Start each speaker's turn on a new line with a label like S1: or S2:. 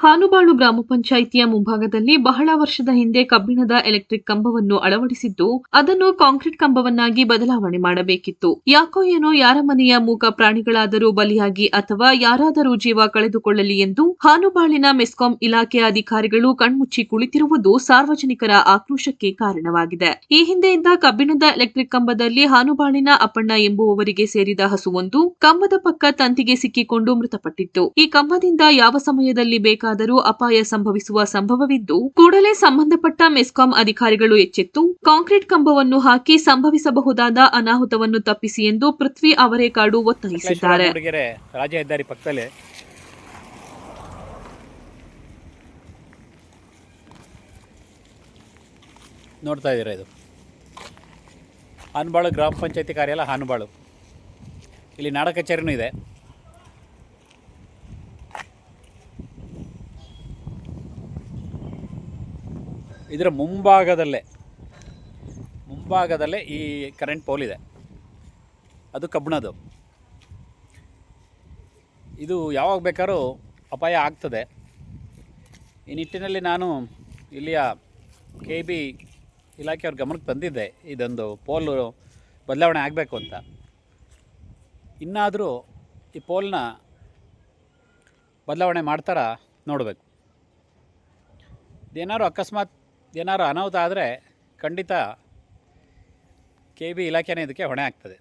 S1: ಹಾನುಬಾಳು ಗ್ರಾಮ ಪಂಚಾಯಿತಿಯ ಮುಂಭಾಗದಲ್ಲಿ ಬಹಳ ವರ್ಷದ ಹಿಂದೆ ಕಬ್ಬಿಣದ ಎಲೆಕ್ಟ್ರಿಕ್ ಕಂಬವನ್ನು ಅಳವಡಿಸಿದ್ದು, ಅದನ್ನು ಕಾಂಕ್ರೀಟ್ ಕಂಬವನ್ನಾಗಿ ಬದಲಾವಣೆ ಮಾಡಬೇಕಿತ್ತು. ಯಾಕೋ ಏನೋ ಯಾರ ಮನೆಯ ಮೂಕ ಪ್ರಾಣಿಗಳಾದರೂ ಬಲಿಯಾಗಿ ಅಥವಾ ಯಾರಾದರೂ ಜೀವ ಕಳೆದುಕೊಳ್ಳಲಿ ಎಂದು ಹಾನುಬಾಳಿನ ಮೆಸ್ಕಾಂ ಇಲಾಖೆಯ ಅಧಿಕಾರಿಗಳು ಕಣ್ಮುಚ್ಚಿ ಕುಳಿತಿರುವುದು ಸಾರ್ವಜನಿಕರ ಆಕ್ರೋಶಕ್ಕೆ ಕಾರಣವಾಗಿದೆ. ಈ ಹಿಂದೆಯಿಂದ ಕಬ್ಬಿಣದ ಎಲೆಕ್ಟ್ರಿಕ್ ಕಂಬದಲ್ಲಿ ಹಾನುಬಾಳಿನ ಅಪ್ಪಣ್ಣ ಎಂಬುವವರಿಗೆ ಸೇರಿದ ಹಸುವೊಂದು ಕಂಬದ ಪಕ್ಕ ತಂತಿಗೆ ಸಿಕ್ಕಿಕೊಂಡು ಮೃತಪಟ್ಟಿತ್ತು. ಈ ಕಂಬದಿಂದ ಯಾವ ಸಮಯದಲ್ಲಿ ಬೇಕಾದರೂ ಅಪಾಯ ಸಂಭವಿಸುವ ಸಂಭವವಿದ್ದು, ಕೂಡಲೇ ಸಂಬಂಧಪಟ್ಟ ಮೆಸ್ಕಾಂ ಅಧಿಕಾರಿಗಳು ಎಚ್ಚೆತ್ತು, ಕಾಂಕ್ರೀಟ್ ಕಂಬವನ್ನು ಹಾಕಿ ಸಂಭವಿಸಬಹುದಾದ ಅನಾಹುತವನ್ನು ತಪ್ಪಿಸಿ ಎಂದು ಪೃಥ್ವಿ ಅವರೇಕಾಡು ಒತ್ತಾಯಿಸಿದ್ದಾರೆ.
S2: ನೋಡ್ತಾ ಇದ್ದೀರಾ ಇದು? ಹಾನುಬಾಳು ಗ್ರಾಮ ಪಂಚಾಯತಿ ಕಾರ್ಯಾಲಯ ಹಾನುಬಾಳು. ಇಲ್ಲಿ ನಾಡ ಕಚೇರಿನೂ ಇದೆ. ಇದರ ಮುಂಭಾಗದಲ್ಲೇ ಮುಂಭಾಗದಲ್ಲೇ ಈ ಕರೆಂಟ್ ಪೋಲ್ ಇದೆ. ಅದು ಕಬ್ಬಿಣದು ಇದು ಯಾವಾಗ ಬೇಕಾದ್ರೂ ಅಪಾಯ ಆಗ್ತದೆ. ಈ ನಿಟ್ಟಿನಲ್ಲಿ ನಾನು ಇಲ್ಲಿಯ ಕೆ ಬಿ ಇಲಾಖೆಯವ್ರ ಗಮನಕ್ಕೆ ತಂದಿದ್ದೆ, ಇದೊಂದು ಪೋಲು ಬದಲಾವಣೆ ಆಗಬೇಕು ಅಂತ. ಇನ್ನಾದರೂ ಈ ಪೋಲ್ನ ಬದಲಾವಣೆ ಮಾಡ್ತಾರಾ ನೋಡಬೇಕು. ಇದೇನಾದ್ರೂ ಅಕಸ್ಮಾತ್ ಏನಾದ್ರು ಅನಾಹುತ ಆದರೆ ಖಂಡಿತ ಕೆ ಬಿ ಇಲಾಖೆನೇ ಇದಕ್ಕೆ ಹೊಣೆ ಆಗ್ತದೆ.